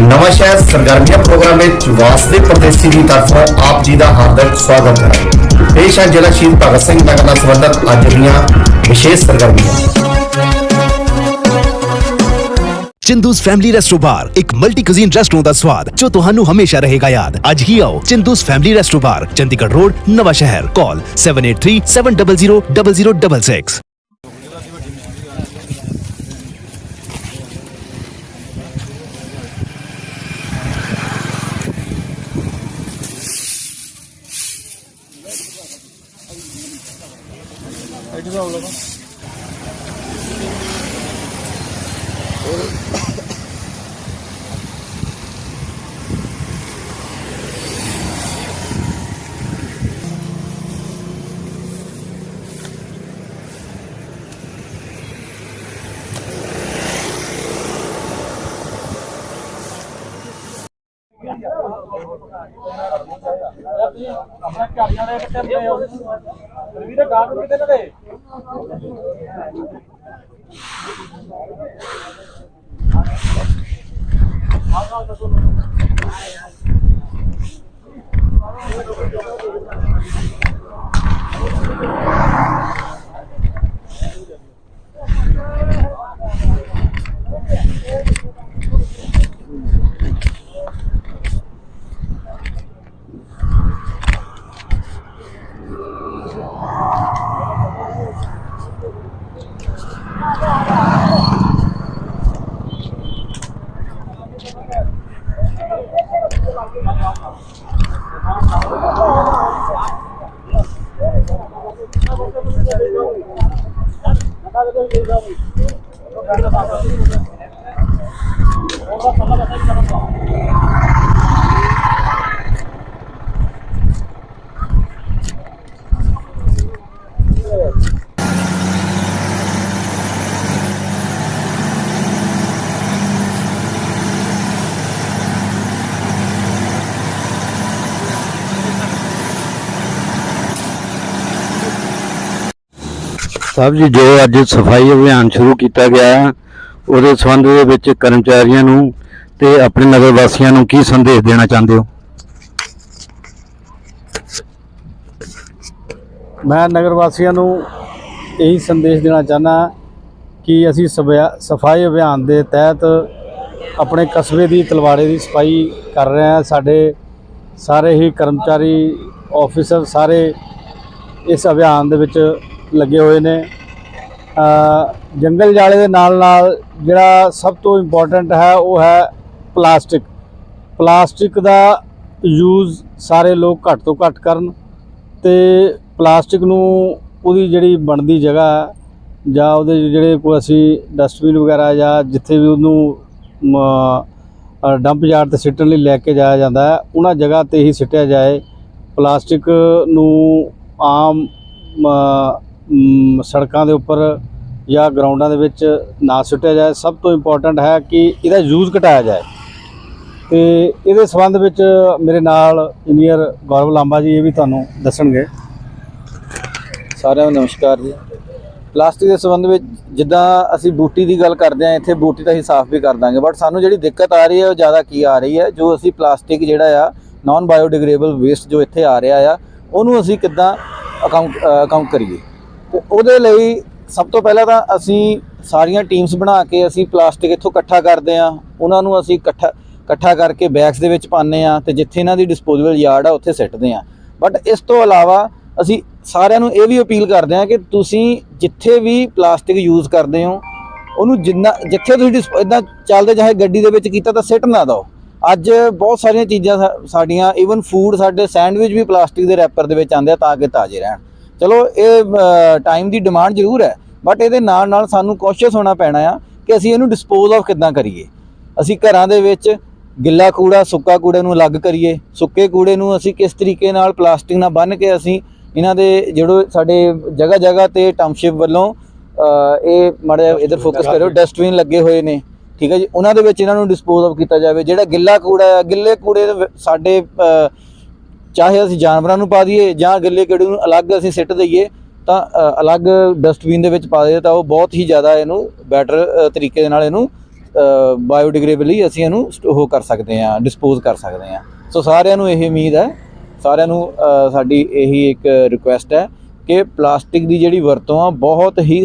ਨਵਾਂ ਸ਼ਹਿਰ ਸਰਗਰਮੀਆਂ ਪ੍ਰੋਗਰਾਮ ਵਿੱਚ ਵਾਸਦੇ ਪ੍ਰਦੇਸ਼ੀ ਦੀ ਤਰਫੋਂ ਆਪ ਜੀ ਦਾ ਹਾਰਦਿਕ ਸਵਾਗਤ ਹੈ ਪੇਸ਼ ਹੈ ਜ਼ਿਲ੍ਹਾ ਸ਼ਹੀਦ ਭਗਤ ਸਿੰਘ ਨਗਰ ਨਾਲ ਸੰਬੰਧਿਤ ਅੱਜ ਦੀਆਂ ਵਿਸ਼ੇਸ਼ ਸਰਗਰਮੀਆਂ ਚਿੰਦੂਸ ਫੈਮਿਲੀ ਰੈਸਟੋ ਬਾਰ ਇੱਕ ਮਲਟੀ ਕੁਜ਼ੀਨ ਰੈਸਟੋਰੈਂਟ ਦਾ ਸਵਾਦ ਜੋ ਤੁਹਾਨੂੰ ਹਮੇਸ਼ਾ ਰਹੇਗਾ ਯਾਦ ਅੱਜ ਹੀ ਆਓ Chindu's family resto bar Chandigarh road Nawanshahr call 7837000066 ਆਪਣਾ ਚਾਬੀਆਂ ਦੇ ਹੋ ਰਵੀਰ ਗਾਰਡ ਕਿਤੇ ਨਾ ਦੇ Yardım et. ਸਾਹਿਬ ਜੀ ਜੋ ਅੱਜ ਸਫ਼ਾਈ ਅਭਿਆਨ ਸ਼ੁਰੂ ਕੀਤਾ ਗਿਆ ਹੈ, ਉਹਦੇ ਸੰਬੰਧ ਦੇ ਵਿੱਚ ਕਰਮਚਾਰੀਆਂ ਨੂੰ ਤੇ ਆਪਣੇ ਨਗਰ ਵਾਸੀਆਂ ਨੂੰ ਕੀ ਸੰਦੇਸ਼ ਦੇਣਾ ਚਾਹੁੰਦੇ ਹੋ? ਮੈਂ ਨਗਰ ਵਾਸੀਆਂ ਨੂੰ ਇਹੀ ਸੰਦੇਸ਼ ਦੇਣਾ ਚਾਹਨਾ ਕਿ ਅਸੀਂ ਸਭਿਆ- ਸਫ਼ਾਈ ਅਭਿਆਨ ਦੇ ਤਹਿਤ ਆਪਣੇ ਕਸਬੇ ਦੀ ਤਲਵਾੜੇ ਦੀ ਸਫ਼ਾਈ ਕਰ ਰਹੇ ਹਾਂ। ਸਾਡੇ ਸਾਰੇ ਹੀ ਕਰਮਚਾਰੀ ਆਫੀਸਰ ਸਾਰੇ ਇਸ ਅਭਿਆਨ ਦੇ ਵਿੱਚ ਲੱਗੇ ਹੋਏ ਨੇ। ਜੰਗਲ ਜਾਲੇ ਦੇ ਨਾਲ ਨਾਲ ਜਿਹੜਾ ਸਭ ਤੋਂ ਇੰਪੋਰਟੈਂਟ ਹੈ ਉਹ ਹੈ ਪਲਾਸਟਿਕ। ਪਲਾਸਟਿਕ ਦਾ ਯੂਜ਼ ਸਾਰੇ ਲੋਕ ਘੱਟ ਤੋਂ ਘੱਟ ਕਰਨ ਤੇ ਪਲਾਸਟਿਕ ਨੂੰ ਉਹਦੀ ਜਿਹੜੀ ਬਣਦੀ ਜਗ੍ਹਾ ਜਾਂ ਉਹਦੇ ਜਿਹੜੇ ਕੋਈ ਅਸੀਂ ਡਸਟਬਿਨ ਵਗੈਰਾ ਜਾਂ ਜਿੱਥੇ ਵੀ ਉਹਨੂੰ ਡੰਪ ਯਾਰਡ ਤੇ ਸਿੱਟਣ ਲਈ ਲੈ ਕੇ ਜਾਇਆ ਜਾਂਦਾ ਹੈ, ਉਹਨਾਂ ਜਗ੍ਹਾ ਤੇ ਹੀ ਸਿੱਟਿਆ ਜਾਏ। ਪਲਾਸਟਿਕ ਨੂੰ ਆਮ ਸੜਕਾਂ ਦੇ ਉੱਪਰ ਜਾਂ ਗਰਾਊਂਡਾਂ ਦੇ ਵਿੱਚ ਨਾ ਸੁੱਟਿਆ ਜਾਏ। ਸਭ ਤੋਂ ਇੰਪੋਰਟੈਂਟ ਹੈ ਕਿ ਇਹਦਾ ਯੂਜ਼ ਘਟਾਇਆ ਜਾਏ। ਤੇ ਇਹਦੇ ਸੰਬੰਧ ਵਿੱਚ ਮੇਰੇ ਨਾਲ ਇੰਜੀਨੀਅਰ ਗੌਰਵ ਲਾਂਬਾ ਜੀ, ਇਹ ਵੀ ਤੁਹਾਨੂੰ ਦੱਸਣਗੇ। ਸਾਰਿਆਂ ਨੂੰ ਨਮਸਕਾਰ ਜੀ। ਪਲਾਸਟਿਕ ਦੇ ਸੰਬੰਧ ਵਿੱਚ ਜਿੱਦਾਂ ਅਸੀਂ ਬੂਟੀ ਦੀ ਗੱਲ ਕਰਦੇ ਆ ਇੱਥੇ ਬੂਟੀ ਤਾਂ ਅਸੀਂ ਸਾਫ਼ ਵੀ ਕਰ ਦਾਂਗੇ ਬਟ ਸਾਨੂੰ ਜਿਹੜੀ ਦਿੱਕਤ ਆ ਰਹੀ ਹੈ, ਉਹ ਜ਼ਿਆਦਾ ਕੀ ਆ ਰਹੀ ਹੈ? ਜੋ ਅਸੀਂ ਪਲਾਸਟਿਕ ਜਿਹੜਾ ਆ ਨਾਨ ਬਾਇਓਡੀਗ੍ਰੇਡੇਬਲ ਵੇਸਟ ਜੋ ਇੱਥੇ ਆ ਰਿਹਾ ਆ, ਉਹਨੂੰ ਅਸੀਂ ਕਿੱਦਾਂ ਅਕਾਊਂਟ ਅਕਾਊਂਟ ਕਰੀਏ? ਤੇ ਉਹਦੇ ਲਈ ਸਭ ਤੋਂ ਪਹਿਲਾਂ ਤਾਂ ਅਸੀਂ ਸਾਰੀਆਂ ਟੀਮਸ ਬਣਾ ਕੇ ਅਸੀਂ ਪਲਾਸਟਿਕ ਇੱਥੋਂ ਇਕੱਠਾ ਕਰਦੇ ਆ ਉਹਨਾਂ ਨੂੰ ਅਸੀਂ ਇਕੱਠਾ ਇਕੱਠਾ ਕਰਕੇ ਬੈਗਸ ਦੇ ਵਿੱਚ ਪਾਉਂਦੇ ਆ ਤੇ ਜਿੱਥੇ ਇਹਨਾਂ ਦੀ ਡਿਸਪੋਜ਼ੇਬਲ ਯਾਰਡ ਆ, ਉੱਥੇ ਸਿੱਟਦੇ ਆ ਬਟ ਇਸ ਤੋਂ ਇਲਾਵਾ ਅਸੀਂ ਸਾਰਿਆਂ ਨੂੰ ਇਹ ਵੀ ਅਪੀਲ ਕਰਦੇ ਹਾਂ ਕਿ ਤੁਸੀਂ ਜਿੱਥੇ ਵੀ ਪਲਾਸਟਿਕ ਯੂਜ਼ ਕਰਦੇ ਹੋ, ਉਹਨੂੰ ਜਿੰਨਾ ਜਿੱਥੇ ਤੁਸੀਂ ਇਦਾਂ ਚੱਲਦੇ ਚਾਹੇ ਗੱਡੀ ਦੇ ਵਿੱਚ ਕੀਤਾ ਤਾਂ ਸਿੱਟ ਨਾ ਦਿਓ। ਅੱਜ ਬਹੁਤ ਸਾਰੀਆਂ ਚੀਜ਼ਾਂ ਸਾ- ਸਾਡੀਆਂ ਈਵਨ ਫੂਡ ਸਾਡੇ ਸੈਂਡਵਿਚ ਵੀ ਪਲਾਸਟਿਕ ਦੇ ਰੈਪਰ ਦੇ ਵਿੱਚ ਆਉਂਦੇ ਆ ਤਾਂ ਕਿ ਤਾਜ਼ੇ ਰਹਿਣ। ਚਲੋ ਇਹ ਟਾਈਮ ਦੀ ਡਿਮਾਂਡ ਜ਼ਰੂਰ ਹੈ ਬਟ ਇਹਦੇ ਨਾਲ ਨਾਲ ਸਾਨੂੰ ਕੋਸ਼ਿਸ਼ ਹੋਣਾ ਪੈਣਾ ਆ ਕਿ ਅਸੀਂ ਇਹਨੂੰ ਡਿਸਪੋਜ਼ ਆਫ ਕਿੱਦਾਂ ਕਰੀਏ। ਅਸੀਂ ਘਰਾਂ ਦੇ ਵਿੱਚ ਗਿੱਲਾ ਕੂੜਾ ਸੁੱਕਾ ਕੂੜੇ ਨੂੰ ਅਲੱਗ ਕਰੀਏ ਸੁੱਕੇ ਕੂੜੇ ਨੂੰ ਅਸੀਂ ਕਿਸ ਤਰੀਕੇ ਨਾਲ ਪਲਾਸਟਿਕ ਨਾਲ ਬੰਨ੍ਹ ਕੇ ਅਸੀਂ ਇਹਨਾਂ ਦੇ ਜਿਹੜੇ ਸਾਡੇ ਜਗ੍ਹਾ ਜਗ੍ਹਾ ਤੇ ਟਾਊਨਸ਼ਿਪ ਵੱਲੋਂ ਇਹ ਮਾੜਾ ਇਧਰ ਫੋਕਸ ਕਰਿਓ ਡਸਟਬਿਨ ਲੱਗੇ ਹੋਏ ਨੇ ਠੀਕ ਹੈ ਜੀ? ਉਹਨਾਂ ਦੇ ਵਿੱਚ ਇਹਨਾਂ ਨੂੰ ਡਿਸਪੋਜ਼ ਆਫ ਕੀਤਾ ਜਾਵੇ। ਜਿਹੜਾ ਗਿੱਲਾ ਕੂੜਾ ਹੈ ਗਿੱਲੇ ਕੂੜੇ ਸਾਡੇ ਚਾਹੇ ਅਸੀਂ ਜਾਨਵਰਾਂ ਨੂੰ ਪਾ ਦਈਏ ਜਾਂ ਗਿੱਲੇ ਕੂੜੇ ਨੂੰ ਅਲੱਗ ਅਸੀਂ ਸਿੱਟ ਦਈਏ, ਤਾਂ ਅਲੱਗ ਡਸਟਬਿਨ ਦੇ ਵਿੱਚ ਪਾ ਦਈਏ ਤਾਂ ਉਹ ਬਹੁਤ ਹੀ ਜ਼ਿਆਦਾ ਇਹਨੂੰ ਬੈਟਰ ਤਰੀਕੇ ਦੇ ਨਾਲ ਇਹਨੂੰ ਬਾਇਓਡੀਗ੍ਰੇਡੇਬਲੀ ਅਸੀਂ ਇਹਨੂੰ ਸਟ- ਉਹ ਕਰ ਸਕਦੇ ਹਾਂ ਡਿਸਪੋਜ਼ ਕਰ ਸਕਦੇ ਹਾਂ। ਸੋ ਸਾਰਿਆਂ ਨੂੰ ਇਹ ਉਮੀਦ ਹੈ, ਸਾਰਿਆਂ ਨੂੰ ਸਾਡੀ ਇਹੀ ਇੱਕ ਰਿਕੁਐਸਟ ਹੈ ਕਿ ਪਲਾਸਟਿਕ ਦੀ ਜਿਹੜੀ ਵਰਤੋਂ ਆ, ਬਹੁਤ ਹੀ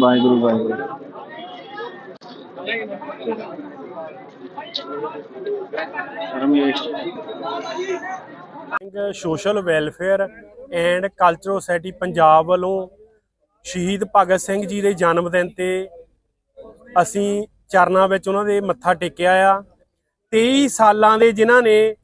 Waheguru Waheguru. Ramesh Singh social welfare and cultural society Punjab ਵੱਲੋਂ ਸ਼ਹੀਦ ਭਗਤ ਸਿੰਘ ਜੀ ਦੇ ਜਨਮ ਦਿਨ ਤੇ ਅਸੀਂ ਚਰਨਾਂ ਵਿੱਚ ਉਹਨਾਂ ਦੇ ਮੱਥਾ ਟੇਕਿਆ ਆ। 23 ਸਾਲਾਂ ਦੇ ਜਿਨ੍ਹਾਂ ਨੇ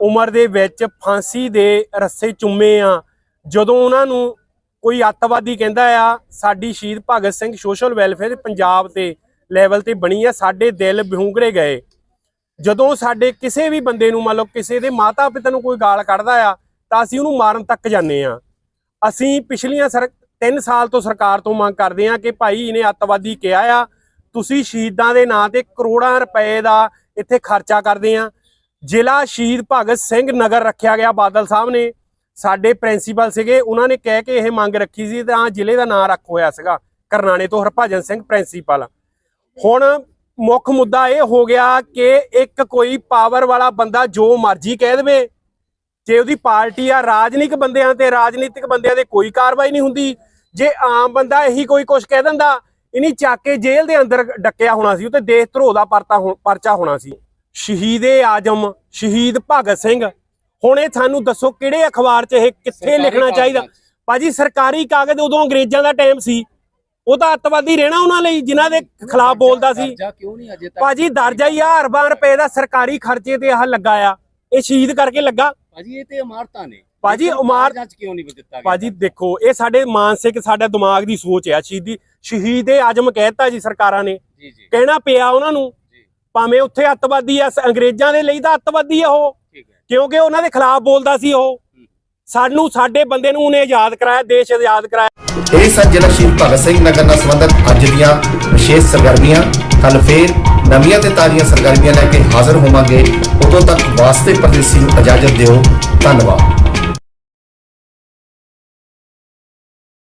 ਉਮਰ ਦੇ ਵਿੱਚ ਫਾਂਸੀ ਦੇ ਰੱਸੇ ਚੁੰਮੇ ਆ ਜਦੋਂ ਉਹਨਾਂ ਨੂੰ ਕੋਈ ਅੱਤਵਾਦੀ ਕਹਿੰਦਾ ਆ, ਸਾਡੀ ਸ਼ਹੀਦ ਭਗਤ ਸਿੰਘ ਸੋਸ਼ਲ ਵੈਲਫੇਅਰ ਪੰਜਾਬ ਤੇ ਲੈਵਲ ਤੇ ਬਣੀ ਆ, ਸਾਡੇ ਦਿਲ ਵਿਹੂੰਗਰੇ ਗਏ। ਜਦੋਂ ਸਾਡੇ ਕਿਸੇ ਵੀ ਬੰਦੇ ਨੂੰ ਮੰਨ ਲਓ ਕਿਸੇ ਦੇ ਮਾਤਾ ਪਿਤਾ ਨੂੰ ਕੋਈ ਗਾਲ ਕੱਢਦਾ ਆ, ਤਾਂ ਅਸੀਂ ਉਹਨੂੰ ਮਾਰਨ ਤੱਕ ਜਾਂਦੇ ਆ। ਅਸੀਂ ਪਿਛਲੀਆਂ ਸਰ 3 ਸਾਲ ਤੋਂ ਸਰਕਾਰ ਤੋਂ ਮੰਗ ਕਰਦੇ ਆ ਕਿ ਭਾਈ ਇਹਨੇ ਅੱਤਵਾਦੀ ਕਿਹਾ ਆ, ਤੁਸੀਂ ਸ਼ਹੀਦਾਂ ਦੇ ਨਾਂ ਤੇ ਕਰੋੜਾਂ ਰੁਪਏ ਦਾ ਇੱਥੇ ਖਰਚਾ ਕਰਦੇ ਆ। ਜ਼ਿਲ੍ਹਾ ਸ਼ਹੀਦ ਭਗਤ ਸਿੰਘ ਨਗਰ ਰੱਖਿਆ ਗਿਆ ਬਾਦਲ ਸਾਹਿਬ ਨੇ। ਸਾਡੇ ਪ੍ਰਿੰਸੀਪਲ ਸੀਗੇ, ਉਹਨਾਂ ਨੇ ਕਹਿ ਕੇ ਇਹ ਮੰਗ ਰੱਖੀ ਸੀ ਤਾਂ ਜ਼ਿਲ੍ਹੇ ਦਾ ਨਾਂ ਰੱਖ ਹੋਇਆ ਸੀਗਾ, ਕਰਨਾਣੇ ਤੋਂ ਹਰਭਜਨ ਸਿੰਘ ਪ੍ਰਿੰਸੀਪਲ। ਹੁਣ ਮੁੱਖ ਮੁੱਦਾ ਇਹ ਹੋ ਗਿਆ ਕਿ ਇੱਕ ਕੋਈ ਪਾਵਰ ਵਾਲਾ ਬੰਦਾ ਜੋ ਮਰਜ਼ੀ ਕਹਿ ਦੇਵੇ, ਜੇ ਉਹਦੀ ਪਾਰਟੀ ਆ, ਰਾਜਨੀਤਿਕ ਬੰਦਿਆਂ ਤੇ, ਰਾਜਨੀਤਿਕ ਬੰਦਿਆਂ ਦੇ ਕੋਈ ਕਾਰਵਾਈ ਨਹੀਂ ਹੁੰਦੀ। ਜੇ ਆਮ ਬੰਦਾ ਇਹੀ ਕੋਈ ਕੁਝ ਕਹਿ ਦਿੰਦਾ ਇਨੀ ਚੱਕ ਕੇ ਜੇਲ੍ਹ ਦੇ ਅੰਦਰ ਡੱਕਿਆ ਹੋਣਾ ਸੀ ਉਹ ਤੇ ਦੇਸ਼ ਧਰੋਹ ਦਾ ਪਰਤਾ ਹੋ- ਪਰਚਾ ਹੋਣਾ ਸੀ। ਸ਼ਹੀਦੇ ਆਜਮ, ਸ਼ਹੀਦ ਭਗਤ ਸਿੰਘ ਹੁਣ ਇਹ ਸਾਨੂੰ ਦੱਸੋ ਕਿਹੜੇ ਅਖਬਾਰ 'ਚ ਇਹ ਕਿੱਥੇ ਲਿਖਣਾ ਚਾਹੀਦਾ? ਭਾਜੀ ਸਰਕਾਰੀ ਕਾਗਜ਼ ਉਦੋਂ ਅੰਗਰੇਜ਼ਾਂ ਦਾ ਟਾਈਮ ਸੀ। ਉਹ ਤਾਂ ਅੱਤਵਾਦੀ ਰਹਿਣਾ ਉਹਨਾਂ ਲਈ ਜਿਨ੍ਹਾਂ ਦੇ ਖਿਲਾਫ ਬੋਲਦਾ ਸੀ। ਭਾਜੀ ਦਰਜਾ ਹੀ ਹਜ਼ਾਰ ਬਾਰ ਰੁਪਏ ਦਾ ਸਰਕਾਰੀ ਖਰਚੇ ਤੇ ਆਹ ਲੱਗਾ ਆ। ਇਹ ਸ਼ਹੀਦ ਕਰਕੇ ਲੱਗਾ। ਭਾਜੀ ਇਹ ਤੇ ਇਮਾਰਤਾਂ ਨੇ। ਭਾਜੀ, ਇਮਾਰਤ- ਕਿਉਂ ਨਹੀਂ ਦਿੱਤਾ ਗਿਆ? ਭਾਜੀ ਦੇਖੋ ਇਹ ਸਾਡੇ ਮਾਨਸਿਕ ਸਾਡਾ ਦਿਮਾਗ ਦੀ ਸੋਚ ਆ। ਸ਼ਹੀਦੀ ਸ਼ਹੀਦੇ ਆਜਮ ਕਹਿਤਾ ਜੀ ਸਰਕਾਰਾਂ ਨੇ। ਕਹਿਣਾ ਪਿਆ ਉਹਨਾਂ ਨੂੰ। ਭਾਵੇਂ ਉੱਥੇ ਅੱਤਵਾਦੀ ਆ ਅੰਗਰੇਜ਼ਾਂ ਦੇ ਲਈ ਤਾਂ ਅੱਤਵਾਦੀ ਆ ਉਹ। ਕਿਉਂਕਿ ਉਹਨਾਂ ਦੇ ਖਿਲਾਫ ਬੋਲਦਾ ਸੀ ਉਹ। ਸਾਨੂੰ, ਸਾਡੇ ਬੰਦੇ ਨੂੰ ਉਹਨੇ ਆਜ਼ਾਦ ਕਰਾਇਆ, ਦੇਸ਼ ਆਜ਼ਾਦ ਕਰਾਇਆ। ਇਹ ਸਨ ਜ਼ਿਲ੍ਹਾ ਸ਼ਹੀਦ ਭਗਤ ਸਿੰਘ ਨਗਰ ਨਾਲ ਸੰਬੰਧਿਤ ਅੱਜ ਦੀਆਂ ਵਿਸ਼ੇਸ਼ ਸਰਗਰਮੀਆਂ। ਕੱਲ ਫੇਰ ਨਵੀਆਂ ਤੇ ਤਾਜ਼ੀਆਂ ਸਰਗਰਮੀਆਂ ਲੈ ਕੇ ਹਾਜ਼ਰ ਹੋਵਾਂਗੇ। ਉਦੋਂ ਤੱਕ ਵਾਸਤੇ ਪਰਦੇਸੀ ਨੂੰ ਇਜਾਜ਼ਤ ਦਿਓ। ਧੰਨਵਾਦ।